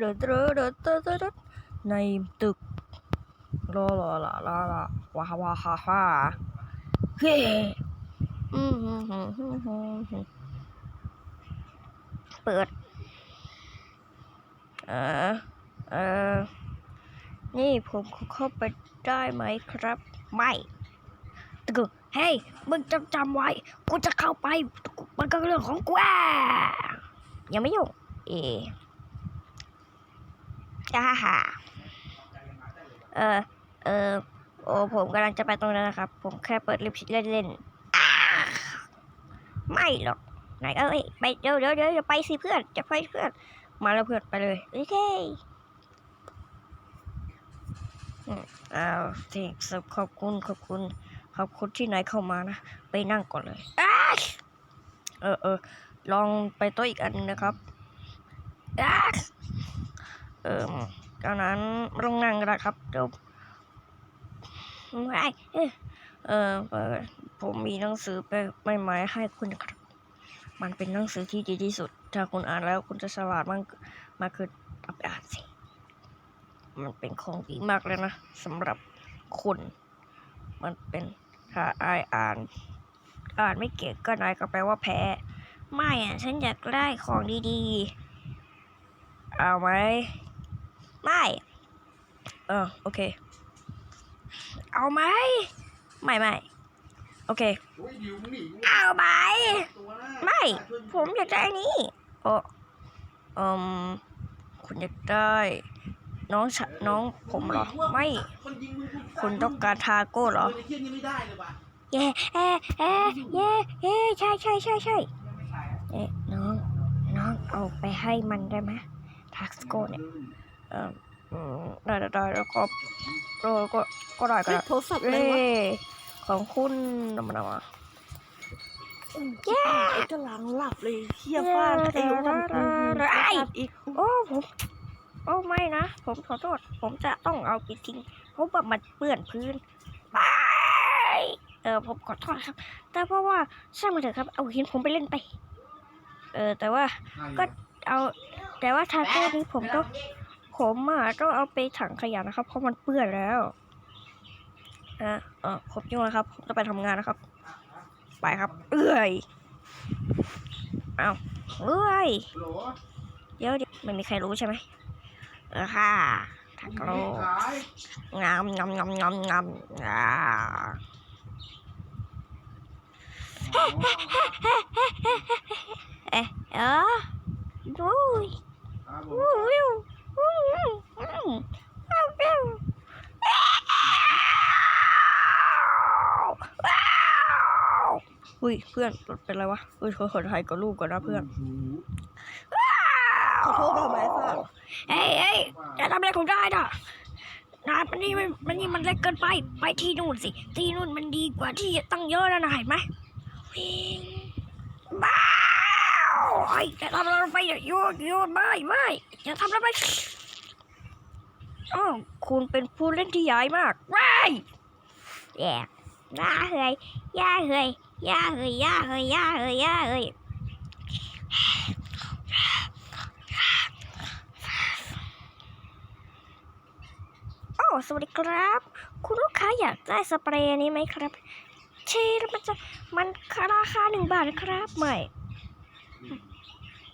เดอเดอเดอเดเดอดในตึกลาลาลาลาลาว้าว้าฮ่าฮ่าเฮ้อืมเปิดเออเออนี่ผมเข้าไปได้ไหมครับ ไม่ตึกเฮ้ยมึงจำจำไว้ กูจะเข้าไป มันก็เรื่องของกูอะยังไม่ยุ่งเอ จ้าฮ่าเออเออโอ้ผมกำลังจะไปตรงนั้นนะครับ ผมแค่เปิดลิฟต์เล่นๆไม่หรอกไหนเอ้ยไปเดี๋ยวเดี๋ยวเดี๋ยวไปสิเพื่อนจะไปเพื่อน มาแล้วเพื่อนไปเลยโอเคอืมอ้าวที่สุดขอบคุณขอบคุณขอบคุณที่ไหนเข้ามานะ ไปนั่งก่อนเลยอ้าเออเออลองไปโต๊ะอีกอันนะครับอ้า เออดังนั้นไม่ต้องนั่งก็ได้ครับเดี๋ยวไม่เออเออเออผมมีหนังสือไปใหม่ๆให้คุณนะครับ มันเป็นหนังสือที่ดีที่สุด ถ้าคุณอ่านแล้วคุณจะฉลาดมากมากขึ้นเอาไปอ่านสิ มันเป็นของดีมากเลยนะสำหรับคุณ มันเป็นถ้าอายอ่าน อ่านไม่เก่งก็นายก็แปลว่าแพ้ ไม่อะฉันอยากได้ของดีๆ เอาไหม ไม่เออโอเค เอาไหมไม่ไม่โอเค เอาไหมไม่ ผมอยากได้อันนี้โอ้อืมคุณอยากได้ น้องชะน้องผมเหรอ ไม่ คุณต้องการทาโก้เหรอเย่เลยว่ะเอ๊เอ๊เย่เย่ใช่ใช่ใช่ใช่เอ๊ะน้อง น้องเอาไปให้มันได้ไหมทักสโก้เนี่ย ได้ได้ได้แล้วก็ก็ก็ก็ได้ก็เฮ้ยได้โทรศัพท์อะไรเอ้วะของคุณนำมาเอามาแย่ไอ้กำลังหลับเลยเฮียฟาดไอ้ลูกมันไอ้อีกโอ้ผมโอ้ไม่นะ ผมขอโทษ ผมจะต้องเอาไปทิ้งเพราะว่ามันเปื้อนพื้นไปเออผมขอโทษครับ แต่เพราะว่าช่างมันเถอะครับ เอาหินผมไปเล่นไป เออแต่ว่าก็เอา แต่ว่าทาโก้นี้ผมต้อง ผมอะต้องเอาไปถังขยะนะครับ เพราะมันเปื้อนแล้วอะเออผมยุ่งแล้วครับผมจะไปทำงานนะครับ ไปครับ เอื้อยเอาเอื้อยเดี๋ยวเดี๋ยวไม่มีใครรู้ใช่ไหมเออค่ะทักโลขายงามงามงามงามงามอ่าเอ๊ะเออดูยครับผมวู้วิ อุ้ยเพื่อนเป็นไรวะอุ้ยขอขอถ่ายกับลูกก่อนนะเพื่อนขอโทษทำไมฟาดเฮ้ยเฮ้ยจะทำอะไรของได้น่ะนายมันนี่มันมันนี่มันเล็กเกินไป ไปที่นู่นสิ ที่นู่นมันดีกว่าที่ตั้งเยอะนะนายเห็นไหมวิ่งบ้า ยจะทำอะไรไปอย่าโยนโยนไม่ไม่อย่าทำอะไรไปอ้าวคุณเป็นผู้เล่นที่ใหญ่มากว้ายแย่ย่าเฮยย่าเฮยย่าเฮยย่าเฮยย่าเฮยย่าเฮยโอ้สวัสดีครับ คุณลูกค้าอยากได้สเปรย์นี้ไหมครับเชแล้วมันจะมันราคาหนึ่งบาทครับไม่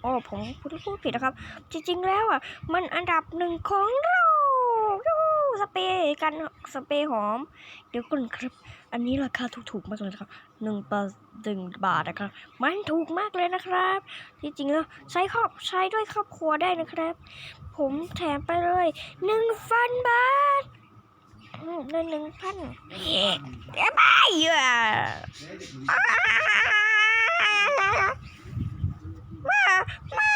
โอ้ผมพูดพูดผิดนะครับ จริง ๆ แล้วอะ มันอันดับหนึ่งของโลกยูสเปรย์กันสเปรย์หอม เดี๋ยวก่อนครับ อันนี้ราคาถูกๆมากเลยครับหนึ่งบาทหนึ่งบาทนะครับ มันถูกมากเลยนะครับ ที่จริงแล้วใช้ครอบใช้ด้วยครอบครัวได้นะครับ ผมแถมไปเลยหนึ่งพันบาทอืมได้หนึ่งพันเย้เอ้ยไม่อะ มามา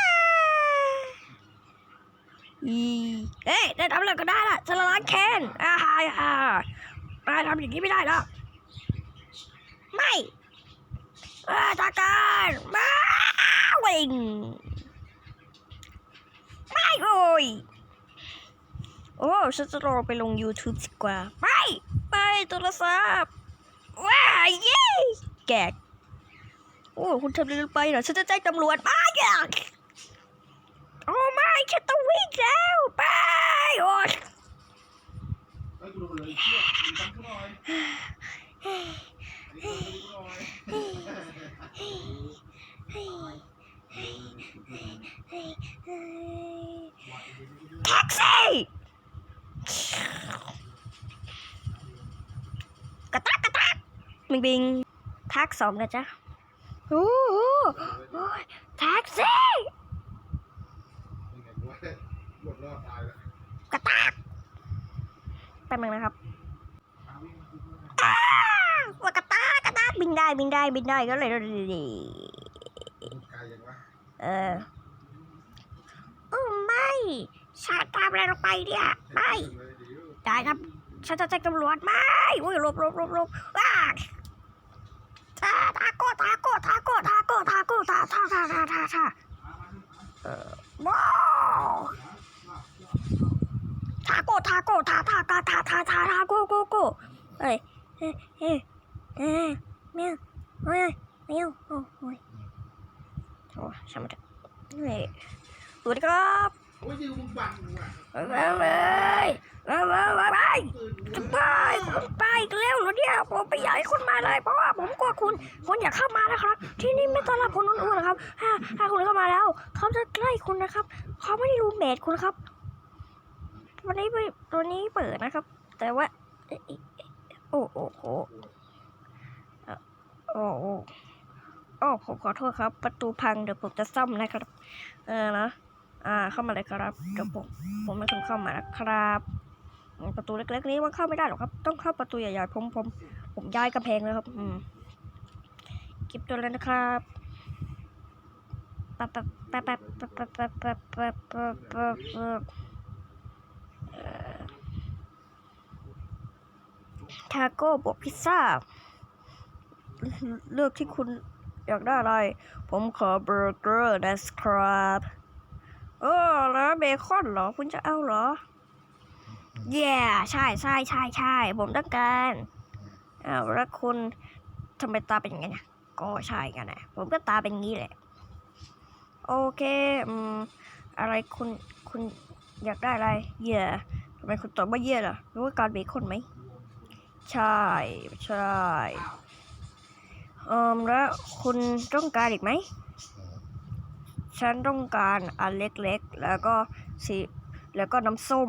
อีเอ้ยได้ทำอะไรก็ได้ละจะละล้างแค้นอ่าฮ่าฮ่าอ่าทำอย่างนี้ไม่ได้ละไม่อาตาการมาวิ่งไม่โอ้ยโอ้ฉันจะรอไปลง YouTube ดีกว่า ไป ไปโทรศัพท์ว้าเย้แกกโโอ้คุณทำเรื่องไปเหรอฉันจะแจ้งตำรวจมาอย่าโอ้ไม่ฉันต้องวิ่งแล้วไปโอ้แท็กซี่กระตักกระตักบิงบิงทักสองนะจ๊ะ โอ้โหแท็กซี่กระตากแป๊บนึงนะครับว่ากระตากกระตากบินได้บินได้บินได้ก็เลยดีเออโอ้ไม่ฉันทำอะไรลงไปเนี่ยไม่ได้ครับฉันจะแจ้งตำรวจไม่อ้ยลบลบลบลบว้า ทาโก้ทาโก้ทาโก้ทาโก้ทาโก้ทาทาทาทาทาทาเออว้าวทาโก้ทาโก้ทาทาทาทาทาทาทาโก้โก้โก้เอ้ยเอ้ยเอ้ยเอ้ยเมียวเอ้ยเมียวโอ้ยโอ้ช่างมันเถอะเฮ้ยสวัสดีครับโอ้ยยืมบังว่ะเฮ้ย ว้าวว้าวไปไปไปเร็วหนูเนี่ยผมไปอยาให้คุณมาเลย เพราะว่าผมกลัวคุณคุณอย่าเข้ามานะครับ ที่นี่ไม่ต้อนรับคนอ้วนๆนะครับถ้าถ้าคุณเข้ามาแล้วเขาจะใกล้คุณนะครับเขาไม่ได้รูเมทคุณครับวันนี้ไปตัวนี้เปิดนะครับ แต่ว่าโอ้โหโอ้โอ้โอ้ผมขอโทษครับ ประตูพังเดี๋ยวผมจะซ่อมนะครับ เออนะอ่าเข้ามาเลยครับเดี๋ยวผมผมไม่ยอะเข้ามานะครับ ประตูเล็กๆนี้มันเข้าไม่ได้หรอกครับ ต้องเข้าประตูใหญ่ๆผมผมผมย้ายกระแพงเลยครับ อืมกิปตัวแล้วนะครับปั๊บปั๊บปั๊บปั๊บปั๊บปั๊บปั๊บปั๊บปั๊บป๊บทาโก้บวกพิซซ่า เลือกที่คุณอยากได้อะไร ผมขอเบอร์เกอร์นะครับเออแล้วเบคอนเหรอ คุณจะเอาเหรอ เย่ใช่ใช่ใช่ใช่ผมต้องการอ้าวแล้วคุณทำไมตาเป็นอย่างนี้ก็ใช่กันนะผมก็ตาเป็นงี้แหละ โอเคอืมอะไรคุณคุณอยากได้อะไรเย่ทำไมคุณตอบว่าเย่ล่ะรู้ว่าการเบคอนไหมใช่ใช่เอิมแล้วคุณต้องการอีกไหม ฉันต้องการอันเล็กๆ แล้วก็สีแล้วก็น้ำส้ม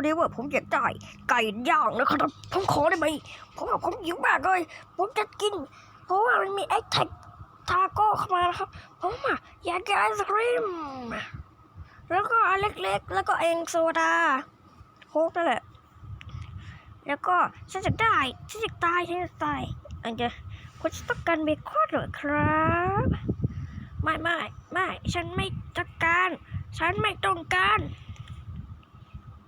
วันนี้ว่าผมอยากได้ไก่ย่างนะครับผมขอได้ไหมผมบอกผมหิวมากเลย ผมจะกิน เพราะว่ามันมีไอคแท็กทาโก้เข้ามานะครับ ผมอะอยากกินไอศครีม แล้วก็อันเล็กๆ แล้วก็เองโซดาโค้กนั่นแหละ แล้วก็ฉันจะได้ฉันจะตายฉันจะตายอันเดียวคุณจะต้องการเบคอนหรือครับ ไม่ไม่ไม่ฉันไม่ต้องการ ฉันไม่ต้องการ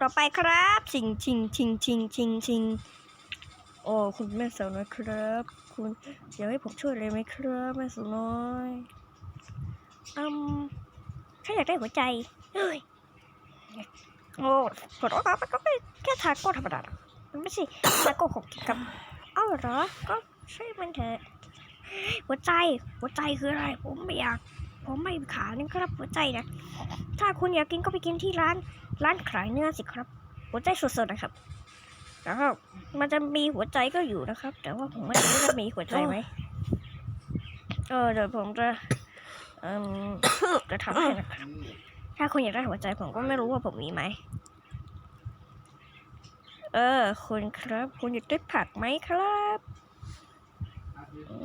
ต่อไปครับชิงชิงชิงชิงชิงชิงโอ้คุณแม่สาวน้อยครับ คุณอยากให้ผมช่วยอะไรไหมครับแม่สาวน้อยอืมถ้าอยากได้หัวใจเฮ้ยโอ้ขอโทษครับมันก็เป็นแค่ทาโก้ธรรมดามันไม่ใช่ทาโก้ของกินครับเอ้าเหรอก็ช่วยมันเถอะหัวใจหัวใจคืออะไร ผมไม่อยาก ผมไม่ขานี่ครับหัวใจนะถ้าคุณอยากกินก็ไปกินที่ร้าน ร้านขายเนื้อสิครับ หัวใจสดๆนะครับ แล้วก็มันจะมีหัวใจก็อยู่นะครับ แต่ว่าผมไม่รู้ว่ามีหัวใจไหมเออเดี๋ยวผมจะเอ่มจะทำให้นะครับถ้าคุณอยากได้หัวใจผมก็ไม่รู้ว่าผมมีไหม เออ คุณครับ คุณอยากได้ผักไหมครับ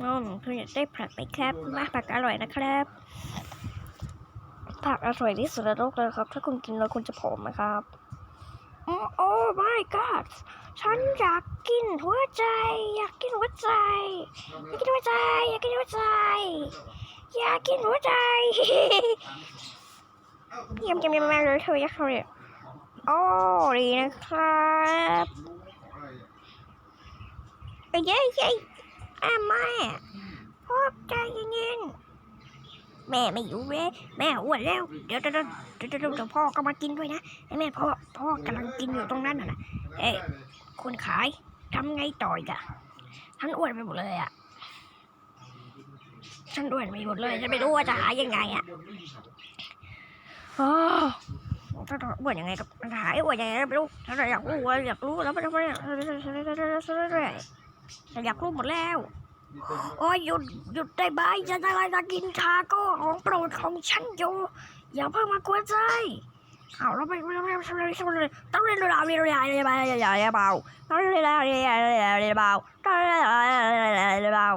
อืมคุณอยากได้ผักไหมครับมาผักอร่อยนะครับ ผักอร่อยที่สุดในโลกเลยครับ ถ้าคุณกินแล้วคุณจะผอมนะครับโอ้โอ้ my god ฉันอยากกินหัวใจ อยากกินหัวใจ อยากกินหัวใจ อยากกินหัวใจ อยากกินหัวใจเยี่ยมเยี่ยมเยี่ยมมากเลยเธอยักเขาเนี่ยโอ้ดีนะครับเย้เย้แม่พ่อใจเแม่ไม่อยู่เว้ยแม่อ้วนแล้ว เดี๋ยวเดี๋ยวเดี๋ยวเดี๋ยวพ่อก็มากินด้วยนะไอ้แม่พ่อพ่อกำลังกินอยู่ตรงนั้นน่ะนะเอ้คนขายทำไงต่ออีกะฉันอ้วนไปหมดเลยอะฉันอ้วนไปหมดเลยฉันไม่รู้ว่าจะหายยังไงอะโอ้ถ้าอ้วนยังไงกับมันหายอ้วนยังไงก็ไม่รู้ถ้าอยากรู้ว่าอยากรู้แล้วมันจะไม่อยากรู้หมดแล้ว โอ้ยหยุดหยุดได้ไหมฉันอะไรจะกินทาโก้ของโปรดของฉันอยู่อย่าเพิ่งมากวนใจเอาเราไปเราไปทำอะไรทำอะไรต้องเรียนรู้เรียนรู้อย่าอย่าอย่าอย่าอย่าเบาต้องเรียนรู้อย่าอย่าอย่าอย่าเบาต้องเรียนรู้อย่าอย่าเบา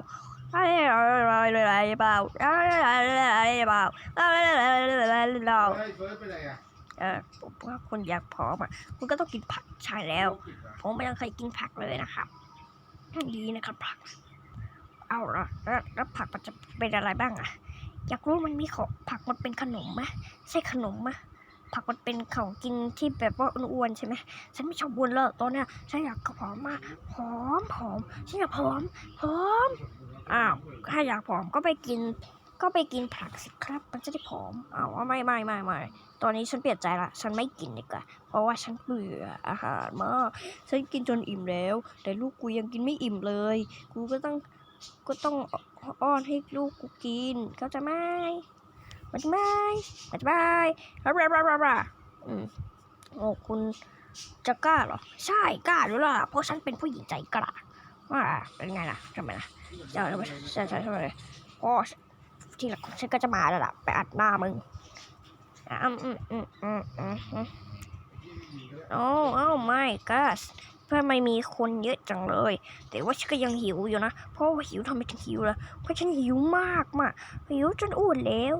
ต้องเรียนรู้อย่าเบาต้องเรียนรู้อย่าเบาต้องเรียนรู้อย่าเบาเฮ้ยเฟิร์สไปไหนอะเออผมว่าคนอยากผอมอะคุณก็ต้องกินผักใช่แล้ว ผมไม่ยังเคยกินผักเลยนะครับดีนะครับผัก เอาละแล้วแล้วผักมันจะเป็นอะไรบ้างอะอยากรู้มันมีของผักมันเป็นขนมไหมใช่ขนมไหมผักมันเป็นของกินที่แบบว่าอ้วนๆใช่ไหมฉันไม่ชอบอ้วนเลยตอนเนี้ยฉันอยากผอมมากผอมผอมฉันอยากผอมผอมอ้าวถ้าอยากผอมก็ไปกิน ก็ไปกินผักสิครับ มันจะได้ผอมอ้าวไม่ไม่ไม่ไม่ตอนนี้ฉันเปลี่ยนใจละฉันไม่กินดีกว่าเพราะว่าฉันเบื่ออาหารมากฉันกินจนอิ่มแล้ว แต่ลูกกูยังกินไม่อิ่มเลย กูก็ต้อง ก็ต้องอ้อนให้ลูกกูกิน เข้าใจไหมเข้าใจไหมเข้าใจไหมบลาบลาบลาบลาอืมโอ้คุณจะกล้าเหรอ ใช่กล้าอยู่แล้วล่ะเพราะฉันเป็นผู้หญิงใจกล้าว่าเป็นไงล่ะทำไมล่ะเจ้าทำไมใช่ใช่ใช่เลยโอ้ที่หลังฉันก็จะมาแล้วล่ะ ไปอัดหน้ามึงอืมอืมอืมอืมอืมอืมโอ้โอ้ไม่ก็ ทำไมมีคนเยอะจังเลย แต่ว่าฉันก็ยังหิวอยู่นะ เพราะว่าหิวทำไมถึงหิวล่ะ เพราะฉันหิวมากมากหิวจนอ้วนแล้ว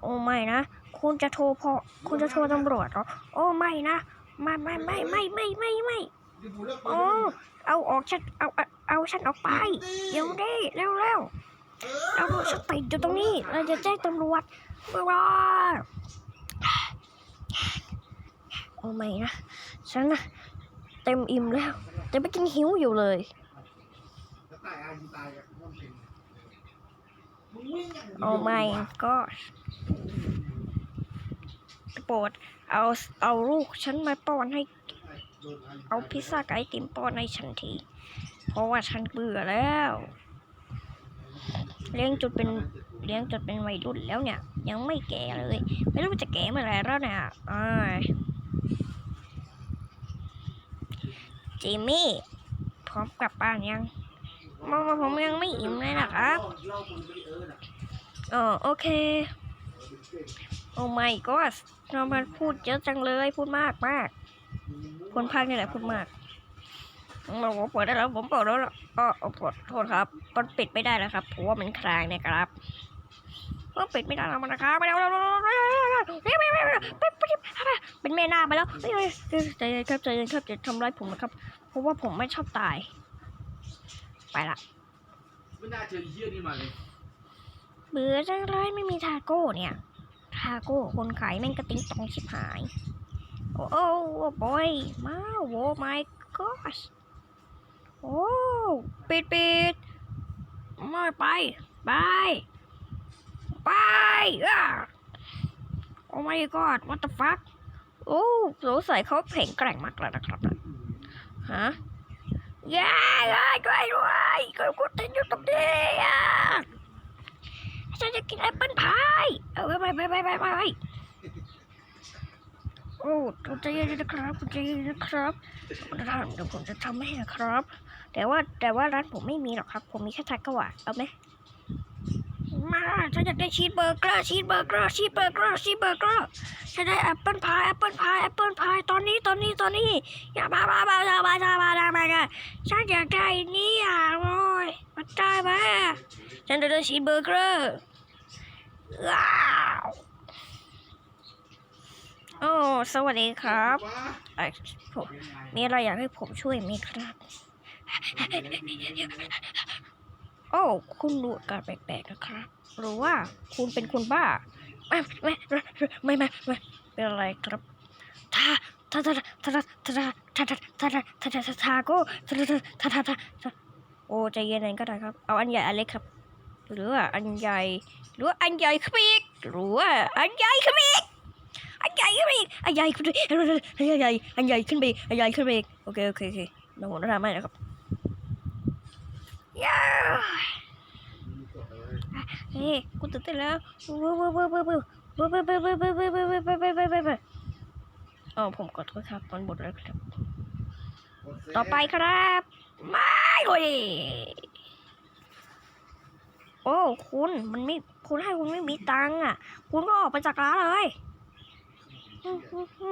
โอ้ไม่นะ คุณจะโทรพอคุณจะโทรตำรวจเหรอ โอ้ไม่นะ ไม่ไม่ไม่ไม่ไม่ไม่ไม่โอ้เอาออกฉันเอาเอาเอาฉันออกไป เดี๋ยวดิเร็วเร็วเอาฉันติดอยู่ตรงนี้ เราจะแจ้งตำรวจว้าโอ้ไม่นะ ฉันนะ เต็มอิ่มแล้ว แต่ไม่กินหิวอยู่เลยจะตายอายุตายอะมันเป็นโอ้ไม่ก็โปรดเอาเอาลูกฉันมาป้อนให้โดนอายุเอาพิซซ่ากับไอติมป้อนให้ฉันที เพราะว่าฉันเบื่อแล้ว เลี้ยงจนเป็นเลี้ยงจนเป็นวัยรุ่นแล้วเนี่ย ยังไม่แก่เลย ไม่รู้จะแก่เมื่อไหรแล้วเนี่ยอ้าย จิมมี่พร้อมกลับบ้านยังมองมาผมยังไม่อิ่มเลยนะครับเออโอเค โอ้ไม่ก็เรามาพูดเยอะจังเลยพูดมากมากคนภาคนี่แหละพูดมากผมเปิดได้แล้วผมเปิดแล้วก็ขอโทษครับมันปิดไม่ได้แล้วครับเพราะว่ามันคลางนี่ยครับ ก็ปิดไม่ได้แล้วมันนะครับไม่ได้แล้วเป็นแม่นาไปแล้วใจเย็นครับใจเย็นครับจะทำร้ายผมนะครับ เพราะว่าผมไม่ชอบตาย ไปละไม่น่าเจอเหี้ยนี่มาเลยเบื่อจังเลยไม่มีทาโก้เนี่ยทาโก้คนขายแม่งกระติ้งตองชิบหาย โอ้โอ้บอยมาโว้ my gosh โอ้ปิดปิดไม่ไปไป ไปอะโอ้ my god what the fuck โอ้สงสัยเขาแข็งแกร่งมากแล้วนะครับนะฮะย้ายย้ายช่วยด้วยก็กูติดอยู่ตรงนี้อะฉันจะกินแอปเปิ้ลพายเอาไปไปไปไปไปไปโอ้คุณใจเย็นนะครับคุณใจเย็นนะครับผมจะทำเดี๋ยวผมจะทำให้นะครับ แต่ว่าแต่ว่าร้านผมไม่มีหรอกครับ ผมมีแค่ทาโก้อะเอาไหม มาฉันอยากได้ชีสเบอร์เกอร์ชีสเบอร์เกอร์ชีสเบอร์เกอร์ชีสเบอร์เกอร์ฉันได้แอปเปิลพายแอปเปิลพายแอปเปิลพายตอนนี้ตอนนี้ตอนนี้อย่ามาบ้าบ้าบ้าบ้าบ้าบ้าบ้าบ้าฉันอยากได้นี่อะโอ้ยมาได้ไหมฉันจะเดินชีสเบอร์เกอร์ว้าวโอ้สวัสดีครับว้าเอ่อผมมีอะไรอยากให้ผมช่วยไหมครับ โอ้ คุณดูอาการแปลกๆนะครับ หรือว่าคุณเป็นคนบ้า ไม่ไม่ไม่ไม่ไม่เป็นอะไรครับทาทาทาทาทาทาทาทาทาทาทาทาทาโก้ทาทาทาทาทาทาโอ้ใจเย็นๆก็ได้ครับ เอาอันใหญ่อันเล็กครับ หรือว่าอันใหญ่ หรือว่าอันใหญ่ขึ้นไปอีกหรือว่าอันใหญ่ขึ้นไปอีกอันใหญ่ขึ้นไปอีกอันใหญ่ขึ้นไปอีกอันใหญ่อันใหญ่ขึ้นไปอันใหญ่ขึ้นไปโอเคโอเคโอเคเราหมดแล้วทำไมนะครับ ย้าเฮ้ยกูตื่นเต้นแล้วว้าวว้าวว้าวว้าวว้าวว้าวว้าวว้าวว้าวว้าวว้าวว้าวว้าวว้าวว้าวอ๋อผมขอโทษครับมันหมดแล้วครับ ต่อไปครับไม่โอ้ยโอ้คุณมันไม่คุณให้คุณไม่มีตังค์อะ คุณก็ออกไปจากร้านเลย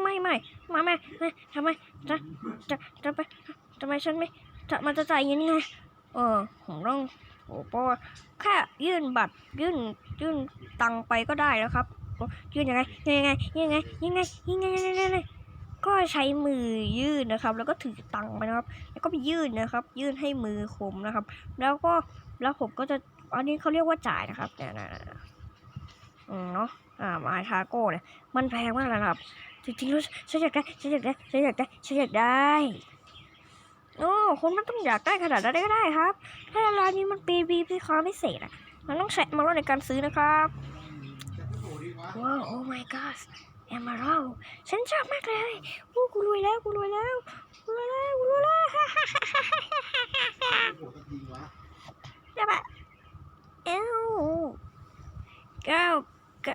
ไม่ไม่มาไม่ทำไมจะจะจะไปทำไมฉันไม่จะมันจะจ่ายเงินไง เออผมต้องโอ้เพราะว่าแค่ยื่นบัตรยื่นยื่นตังไปก็ได้แล้วครับยื่นยังไงยังไงยังไงยังไงยังไงยังไงยังไงก็ใช้มือยื่นนะครับ แล้วก็ถือตังไปนะครับ แล้วก็ไปยื่นนะครับ ยื่นให้มือคมนะครับ แล้วก็แล้วผมก็จะอันนี้เขาเรียกว่าจ่ายนะครับเนี่ยนะนะอืมเนาะอ่ามาทาโก้เนี่ยมันแพงมากนะครับจริงๆแล้วฉันอยากได้ฉันอยากได้ฉันอยากได้ฉันอยากได้ โอ้คุณไม่ต้องอยากได้ขนาดนั้นก็ได้ครับถ้าร้านนี้มันปีบีพีคอพิเศษอะ มันต้องใช้มาลในการซื้อนะครับว้าวโอ้ my god แอมเบอรัลฉันชอบมากเลยโอ้กูรวยแล้วกูรวยแล้วกูรวยแล้วกูรวยแล้วโผล่สักทีวะได้ปะเอ้าเก้าเก้า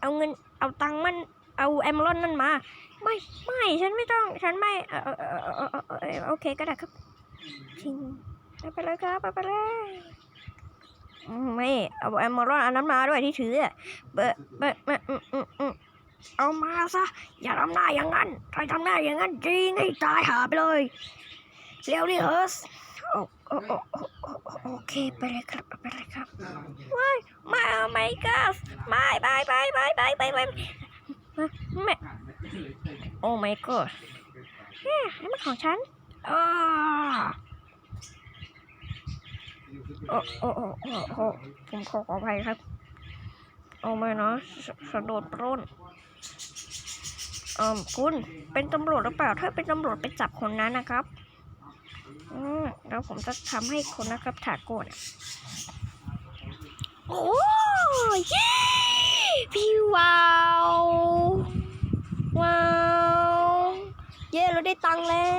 เอาเงินเอาตังค์มันเอาแอมรอนนั่นมา ไม่ไม่ฉันไม่ต้องฉันไม่เออเออเออโอเคก็ได้ครับจริงไปเลยครับไปไปเลยไม่เอาแอมมอรอนอันนั้นมาด้วยที่ถือเบอร์เบอร์เบอเอามาซะอย่าทำหน้าอย่างนั้นใครทำหน้าอย่างนั้นจริงให้ตายหาไปเลยเร็วดิเฮิร์สโอเคไปเลยครับไปเลยครับว้ายไม่เอไม่กัสไม่ไปไปไปไปไปไปไม่ โอ้ my god เนี่นี่มันของฉันอ่าโอ้โอ้โอ้โอ้โอ้ผมขอขออภัยครับโอ้ไม่เนาะสะโดดปล้นเอ่อคุณเป็นตำรวจหรือเปล่า ถ้าเป็นตำรวจไปจับคนนั้นนะครับ อืมแล้วผมจะทำให้คนนะครับถาโกนโอ้ยพี่ว้าว เย้เราได้ตังค์แล้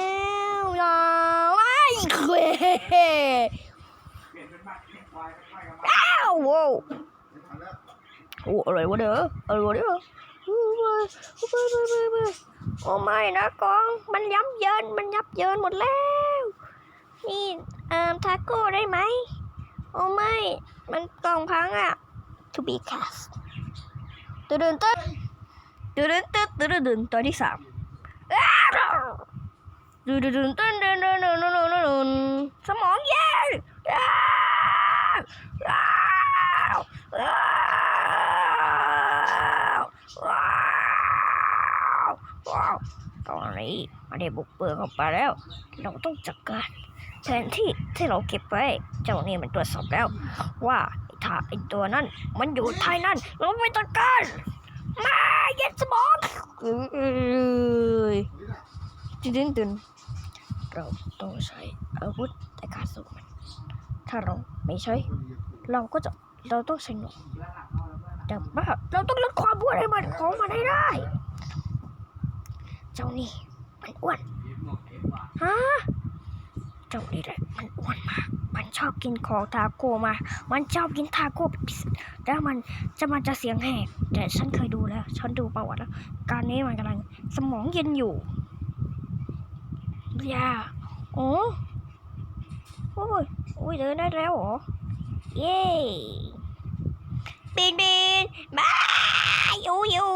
วว้าวไอ้เคว้อ้าวโว้โอ้อะไรวะเด้ออะไรวะเด้อโอ้ยโอ้ยโอ้ยโอ้ยโอ้ยโอ้ไม่นะกอง มันยับเยิน มันยับเยินหมดแล้ว นี่เอ่อทาโก้ได้ไหม โอ้ไม่ มันกล่องพังอะ to be cast ตื่นตื่นตื่นตื่นตื่นตื่นตื่นตอนที่สาม ดูดูดูตึ้นตึ้นตึ้นตึ้นตึ้นตึ้นสมองแย่ตอนนี้มันได้บุกเบิกออกมาแล้ว เราต้องจัดการแทนที่ที่เราเก็บไว้ เจ้านี่มันตรวจสอบแล้ว ว่าถ้าไอตัวนั้น มันอยู่ท้ายนั่น เราไม่ต้องการมาเย็นสมอง Didn't. เราต้องใช้อาวุธในการสู้มัน ถ้าเราไม่ใช้ เราก็จะเราต้องใช้หนวดแต่ว่าเราต้องลดความอ้วนให้มันของมันให้ได้ เจ้านี่มันอ้วนฮะเจ้านี่แหละมันอ้วนมาก มันชอบกินของทาโก้มา มันชอบกินทาโก้เป็นพิเศษแล้วมันจะมันจะเสียงแหบแต่ฉันเคยดูแล้ว ฉันดูประวัติแล้ว การนี้มันกำลังสมองเย็นอยู่ ยาโอ้โอ้ยโอ้ยเดินได้แล้วเหรอ เย้ปีนปีนมาอยู่อยู่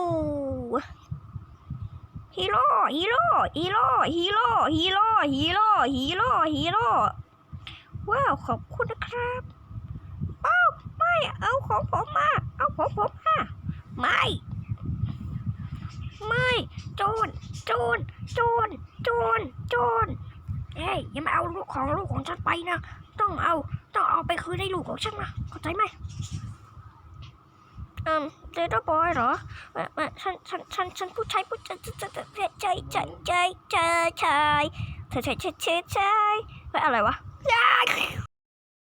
ฮีโร่ฮีโร่ฮีโร่ฮีโร่ฮีโร่ฮีโร่ฮีโร่ฮีโร่ว้าวขอบคุณนะครับเอาของผมมาเอาของผมมาไม่ ไม่ โจรโจรโจร โจนโจนเอ้ยอย่ามาเอาลูกของลูกของฉันไปนะ ต้องเอาต้องเอาไปคืนให้ลูกของฉันนะเข้าใจไหมอืมเดดบอยเหรอแม่ฉันฉันฉันฉันผู้ชายผู้ชายใจใจใจใจใจชายชายชายชายอะไรวะ